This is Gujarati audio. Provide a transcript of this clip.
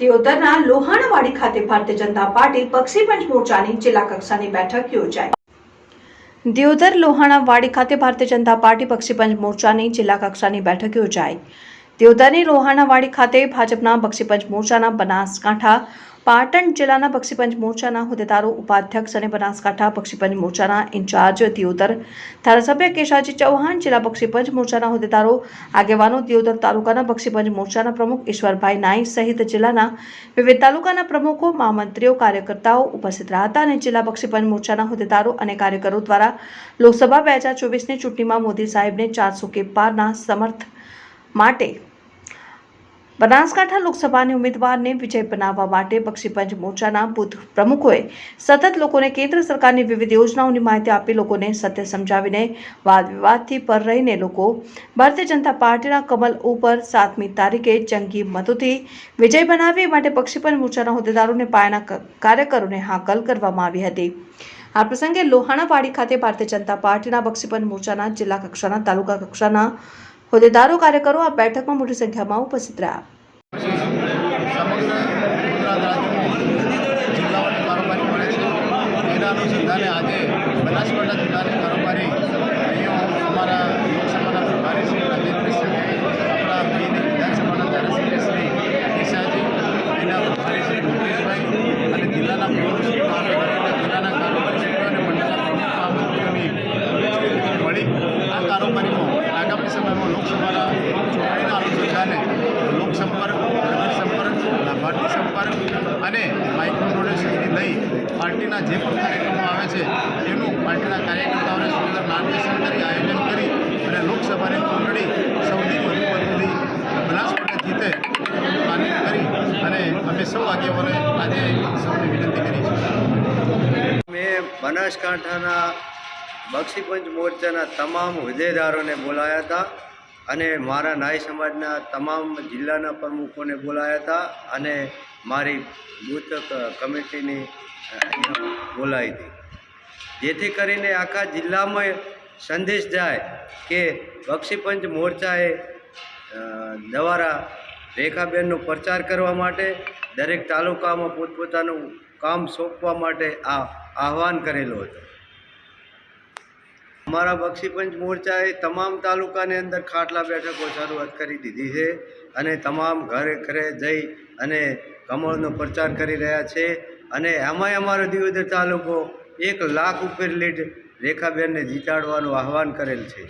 દિયોદરના લોહાણાવાડી ખાતે ભારતીય જનતા પાર્ટી પક્ષીપંચ મોરચાની જિલ્લા કક્ષાની બેઠક યોજાઈ. દિયોદર લોહાણાવાડી ખાતે ભારતીય જનતા પાર્ટી પક્ષીપંચ મોરચાની જિલ્લા કક્ષાની બેઠક યોજાઈ. દિયોદરની લોહાણાવાડી ખાતે ભાજપના બક્ષીપંચ મોરચાના બનાસકાંઠા, પાટણ જિલ્લાના બક્ષીપંચ મોરચાના હોદ્દેદારો, ઉપાધ્યક્ષ અને બનાસકાંઠા બક્ષીપંચ મોરચાના ઇન્ચાર્જ દિયોદર, ધારાસભ્ય કેશાજી ચૌહાણ, જિલ્લા પક્ષીપંચ મોરચાના હોદ્દેદારો, આગેવાનો દિયોદર તાલુકાના બક્ષીપંચ મોરચાના પ્રમુખ ઈશ્વરભાઈ નાઈ સહિત જિલ્લાના વિવિધ તાલુકાના પ્રમુખો, મહામંત્રીઓ, કાર્યકર્તાઓ ઉપસ્થિત રહ્યા હતા અને જિલ્લા બક્ષીપંચ મોરચાના હોદ્દેદારો અને કાર્યકરો દ્વારા લોકસભા બે હજાર ચોવીસની ચૂંટણીમાં મોદી સાહેબને ચારસો કે પારના સમર્થ માટે બનાસકાંઠા લોકસભાની ઉમેદવારને વિજય બનાવવા માટે પક્ષીપંચ મોરચાના બુથ પ્રમુખોએ સતત લોકોને કેન્દ્ર સરકારની વિવિધ યોજનાઓની માહિતી આપી લોકોને સત્ય સમજાવીને વાદ વિવાદથી પર રહીને લોકો ભારતીય જનતા પાર્ટીના કમલ ઉપર સાતમી તારીખે જંગી મતોથી વિજય બનાવી માટે બક્ષીપંચ મોરચાના હોદ્દેદારોને પાયાના કાર્યકરોને હાકલ કરવામાં આવી હતી. આ પ્રસંગે લોહાણાવાડી ખાતે ભારતીય જનતા પાર્ટીના બક્ષીપંચ મોરચાના જિલ્લા કક્ષાના, તાલુકા કક્ષાના હોદ્દેદારો કાર્યકરો આ બેઠકમાં મોટી સંખ્યામાં ઉપસ્થિત રહ્યા. અનુસંધાને આજે બનાસકાંઠા જિલ્લાની કારોબારી અહીંયા અમારા લોકસભાના પ્રભારી શ્રી રાજેન્દ્રસિંહ આપણા ભાઈની વિધાનસભાના ધારાસભ્ય શ્રી અને જિલ્લાના અને જિલ્લાના કારોબારી સભ્યો અને મંડળના પ્રમુખ મહામંત્રીઓની મળી આ કારોબારીમાં સમયમાં લોકસભાના ચૂંટણીના અનુસંધાને લોકસંપર્ક પ્રદેશ સંપર્ક લાભાર્થી સંપર્ક અને માઇક્રો ડોનેશનથી લઈ પાર્ટીના જે પણ કાર્યક્રમો આવે છે, એનું પાર્ટીના કાર્યકર્તાઓને સુંદર માર્ગદર્શન કરી આયોજન કરી અને લોકસભાની ચૂંટણી સૌથી વધુ વધુથી બનાસકાંઠા જીતે માન્ય કરી. અને અમે સૌ આગેવાને આજે સૌને વિનંતી કરી છે. મેં બનાસકાંઠાના બક્ષીપંચ મોરચાના તમામ હોદ્દેદારોને બોલાયા હતા અને મારા નાઈ સમાજના તમામ જિલ્લાના પ્રમુખોને બોલાયા હતા અને મારી બૂથ કમિટીની બોલાવી હતી. જેથી કરીને આખા જિલ્લામાં સંદેશ જાય કે બક્ષીપંચ મોરચાએ દ્વારા રેખાબેનનો પ્રચાર કરવા માટે દરેક તાલુકામાં પોતપોતાનું કામ સોંપવા માટે આ આહવાન કરેલું હતું. અમારા બક્ષીપંચ મોરચાએ તમામ તાલુકાની અંદર ખાટલા બેઠકો શરૂઆત કરી દીધી છે અને તમામ ઘરે ઘરે જઈ અને કમળનો પ્રચાર કરી રહ્યા છે અને એમાંય અમારો દિયોદર તાલુકો એક લાખ ઉપર લીડ રેખાબેનને જીતાડવાનું આહવાન કરેલ છે.